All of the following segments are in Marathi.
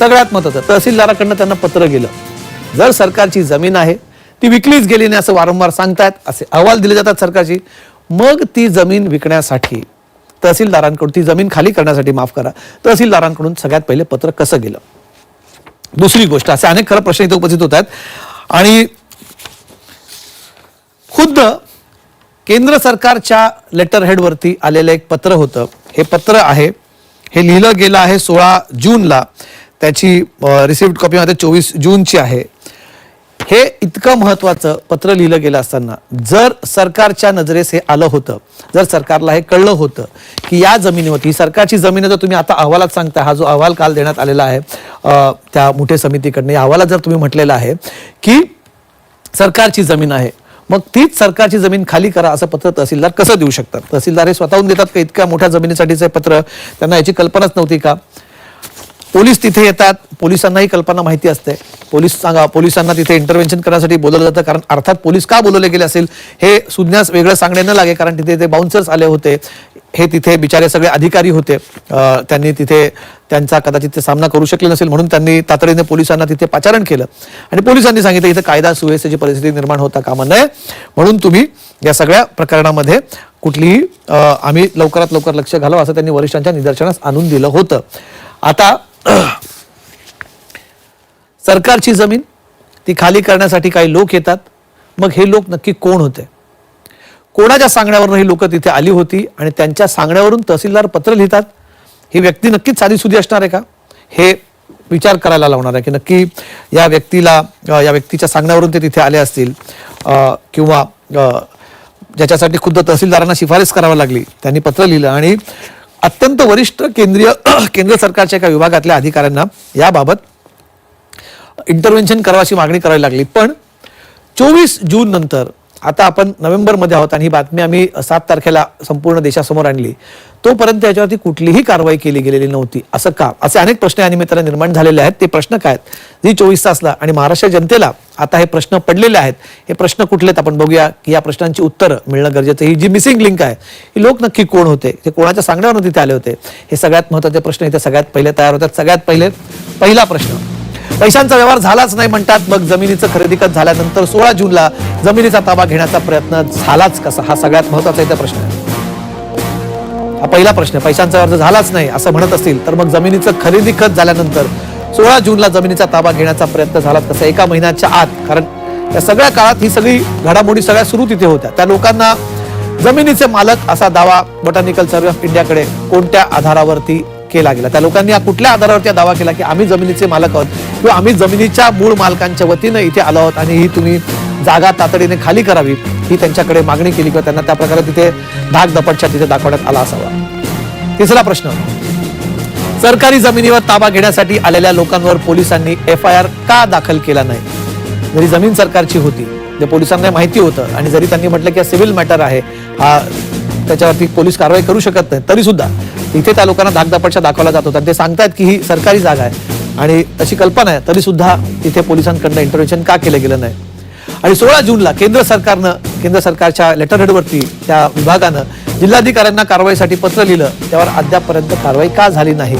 सगळ्यात महत्वाचं. तहसीलदाराकडनं त्यांना पत्र गेलं. जर सरकारची जमीन आहे ती विकलीच गेली नाही असं वारंवार सांगतायत असे अहवाल दिले जातात सरकारची मग ती जमीन विकण्यासाठी तहसीलदारांकडून ती जमीन खाली करण्यासाठी माफ करा. तहसीलदारांकडून सगळ्यात पहिले पत्र कसं गेलं? दुसरी गोष्ट असे अनेक खरं प्रश्न इथे उपस्थित होत आहेत आणि खुद्द केंद्र सरकारच्या लेटर हेडवरती आलेलं एक पत्र होतं. हे पत्र आहे हे लिहिलं गेलं आहे सोळा जूनला. त्याची रिसिप्ट कॉपी मध्ये चोवीस जूनची आहे. हे इतकं महत्त्वाचं पत्र लिहिलं गेलं असताना जर सरकारच्या नजरेस हे आलं होतं जर सरकारला हे कळलं होतं की या जमिनीवरती ही सरकारची जमीन आहे तुम्ही आता अहवालात सांगता हा जो अहवाल काल देण्यात आलेला आहे त्या मोठे समितीकडनं या अहवालात जर तुम्ही म्हटलेलं आहे की सरकारची जमीन आहे मग तीच सरकारची जमीन खाली करा असं पत्र तहसीलदार कसं देऊ शकतात? तहसीलदार हे स्वतःहून देतात का इतक्या मोठ्या जमिनीसाठीचं पत्र? त्यांना याची कल्पनाच नव्हती का? पोलीस तिथे येतात. पोलिसांनाही कल्पना माहिती असते. पोलीस सांगा पोलिसांना तिथे इंटरव्हेन्शन करण्यासाठी बोलवलं जातं. कारण अर्थात पोलीस का बोलवले गेले असेल? हे सुज्ञास वेगळं सांगणे न लागे कारण तिथे ते बाउन्सर्स आले होते. हे तिथे बिचारे सगळे अधिकारी होते. त्यांनी तिथे त्यांचा कदाचित ते सामना करू शकले नसेल म्हणून त्यांनी तातडीने पोलिसांना तिथे पाचारण केलं. आणि पोलिसांनी सांगितलं इथं कायदा सुव्यवस्थेची परिस्थिती निर्माण होता कामा नये. म्हणून तुम्ही या सगळ्या प्रकरणामध्ये कुठलीही आम्ही लवकरात लवकर लक्ष घालावं असं त्यांनी वरिष्ठांच्या निदर्शनास आणून दिलं होतं. आता सरकारची जमीन ती खाली करण्यासाठी काही लोक येतात. मग हे लोक नक्की कोण होते? कोणाच्या सांगण्यावरून ही लोक तिथे आली होती आणि त्यांच्या सांगण्यावरून तहसीलदार पत्र लिहितात? ही व्यक्ती नक्कीच साधीसुधी असणार आहे का? हे विचार करायला लावणार आहे की नक्की या व्यक्तीला या व्यक्तीच्या सांगण्यावरून ते तिथे आले असतील अं, किंवा अं, ज्याच्यासाठी खुद्द तहसीलदारांना शिफारस करावी लागली त्यांनी पत्र लिहिलं आणि अत्यंत वरिष्ठ केंद्रीय केंद्र सरकारच्या एका विभागातल्या अधिकाऱ्यांना याबाबत इंटरव्हेन्शन करावाची मागणी करावी लागली. पण चोवीस जून नंतर आता आपण नोव्हेंबरमध्ये आहोत आणि ही बातमी आम्ही सात तारखेला संपूर्ण देशासमोर आणली. तोपर्यंत याच्यावरती कुठलीही कारवाई केली गेलेली नव्हती. असं का? असे अनेक प्रश्न या निमित्तानं निर्माण झालेले आहेत. ते प्रश्न काय आहेत? जी चोवीस तासला आणि महाराष्ट्र जनतेला आता हे प्रश्न पडलेले आहेत हे प्रश्न कुठलेत आपण बघूया की या प्रश्नांची उत्तरं मिळणं गरजेचं आहे. ही जी मिसिंग लिंक आहे ही लोक नक्की कोण होते? ते कोणाच्या सांगण्यावरून तिथे आले होते? हे सगळ्यात महत्त्वाचे प्रश्न इथे सगळ्यात पहिले तयार होतात. सगळ्यात पहिले पहिला प्रश्न. पैशांचा व्यवहार झालाच नाही म्हणतात. मग जमिनीचं खरेदी खत झाल्यानंतर सोळा जूनला जमिनीचा ताबा घेण्याचा प्रयत्न झालाच कसा? हा सगळ्यात महत्त्वाचा इथं प्रश्न आहे. हा पहिला प्रश्न पैशांचा अर्ज झालाच नाही असं म्हणत असतील तर मग जमिनीचं खरेदी खत झाल्यानंतर सोळा जूनला जमिनीचा ताबा घेण्याचा प्रयत्न झालाच कसा? एका महिन्याच्या आत. कारण या सगळ्या काळात ही सगळी घडामोडी सगळ्या सुरू तिथे होत्या. त्या लोकांना जमिनीचे मालक असा दावा बॉटॅनिकल सर्वे ऑफ इंडियाकडे कोणत्या आधारावरती केला गेला त्या लोकांनी या कुठल्या आधारावरती दावा केला की आम्ही जमिनीचे मालक आहोत किंवा आम्ही जमिनीच्या मूळ मालकांच्या वतीनं इथे आलो आहोत आणि ही तुम्ही जागा तातडीने खाली करावी ही त्यांच्याकडे मागणी केली किंवा त्यांना त्या प्रकारे तिथे धाक दपटच्या तिथे दाखवण्यात आला असावा. तिसरा प्रश्न. सरकारी जमिनीवर ताबा घेण्यासाठी आलेल्या लोकांवर पोलिसांनी एफ आय आर का दाखल केला नाही? जरी जमीन सरकारची होती जे पोलिसांना माहिती होतं आणि जरी त्यांनी म्हटलं की सिव्हिल मॅटर आहे हा त्याच्यावरती पोलीस कारवाई करू शकत नाही तरी सुद्धा इथे त्या लोकांना धाकदापटशा दाखवला जात होता ते सांगतायत की ही सरकारी जागा आहे. आणि तशी कल्पना आहे तरी सुद्धा तिथे पोलिसांकडनं इंटरव्हेन्शन का केलं गेलं नाही? आणि सोळा जूनला केंद्र सरकारनं केंद्र सरकारच्या लेटर हेडवरती त्या विभागानं जिल्हाधिकाऱ्यांना कारवाईसाठी पत्र लिहिलं. त्यावर अद्यापपर्यंत कारवाई का झाली नाही?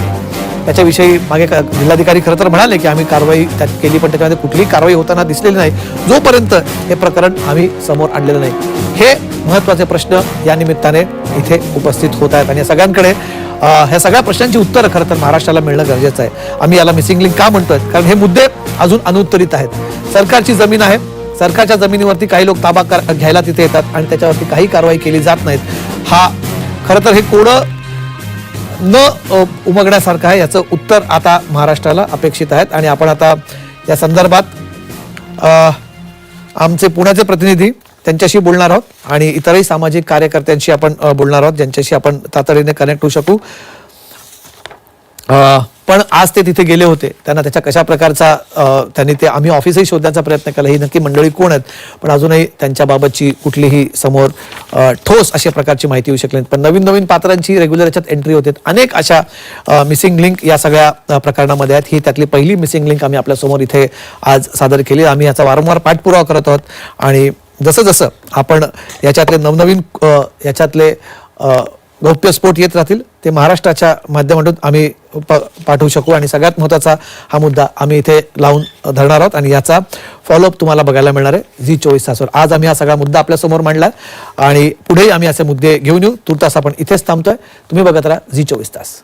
त्याच्याविषयी मागे का- जिल्हाधिकारी खरं तर म्हणाले की आम्ही कारवाई त्यात केली पण त्याच्यामध्ये कुठलीही कारवाई होताना दिसलेली नाही. जोपर्यंत हे प्रकरण आम्ही समोर आणलेलं नाही. हे महत्त्वाचे प्रश्न या निमित्ताने इथे उपस्थित होत आहेत. आणि या सगळ्यांकडे ह्या सगळ्या प्रश्नांची उत्तरं खरं तर महाराष्ट्राला मिळणं गरजेचं आहे. आम्ही याला मिसिंग लिंक का म्हणतोय? कारण हे मुद्दे अजून अनुत्तरित आहेत. सरकारची जमीन आहे. सरकारच्या जमिनीवरती काही लोक ताबा कर- घ्यायला तिथे येतात आणि त्याच्यावरती काही कारवाई केली जात नाहीत. हा खरं तर हे कोडं न उमगण्यासारखं आहे. याचं उत्तर आता महाराष्ट्राला अपेक्षित आहेत. आणि आपण आता या संदर्भात आमचे पुण्याचे प्रतिनिधी त्यांच्याशी बोलणार आहोत. आणि इतरही सामाजिक कार्यकर्त्यांशी आपण बोलणार आहोत ज्यांच्याशी आपण तातडीने कनेक्ट होऊ शकू. पण आज ते तिथे गेले होते. त्यांना त्याच्या कशा प्रकारचा त्यांनी ते आम्ही ऑफिसही शोधण्याचा प्रयत्न केला. ही नक्की मंडळी कोण आहेत? पण अजूनही त्यांच्याबाबतची कुठलीही समोर ठोस अशा प्रकारची माहिती येऊ शकली नाही. पण नवीन नवीन पात्रांची रेग्युलर याच्यात एंट्री होते. अनेक अशा मिसिंग लिंक या सगळ्या प्रकरणामध्ये आहेत. ही त्यातली पहिली मिसिंग लिंक आम्ही आपल्यासमोर इथे आज सादर केली. आम्ही याचा वारंवार पाठपुरावा करत आहोत. आणि जसं जसं आपण याच्यातले नवनवीन याच्यातले गौप्यस्फोट येत राहतील ते महाराष्ट्राच्या माध्यमातून आम्ही प पाठवू शकू. आणि सगळ्यात महत्त्वाचा हा मुद्दा आम्ही इथे लावून धरणार आहोत. आणि याचा फॉलोअप तुम्हाला बघायला मिळणार आहे. झी चोवीस तासवर. आज आम्ही हा सगळा मुद्दा आपल्यासमोर मांडला आणि पुढेही आम्ही असे मुद्दे घेऊन येऊ. तुर्तास आपण इथेच थांबतोय. तुम्ही बघत राहा झी चोवीस तास.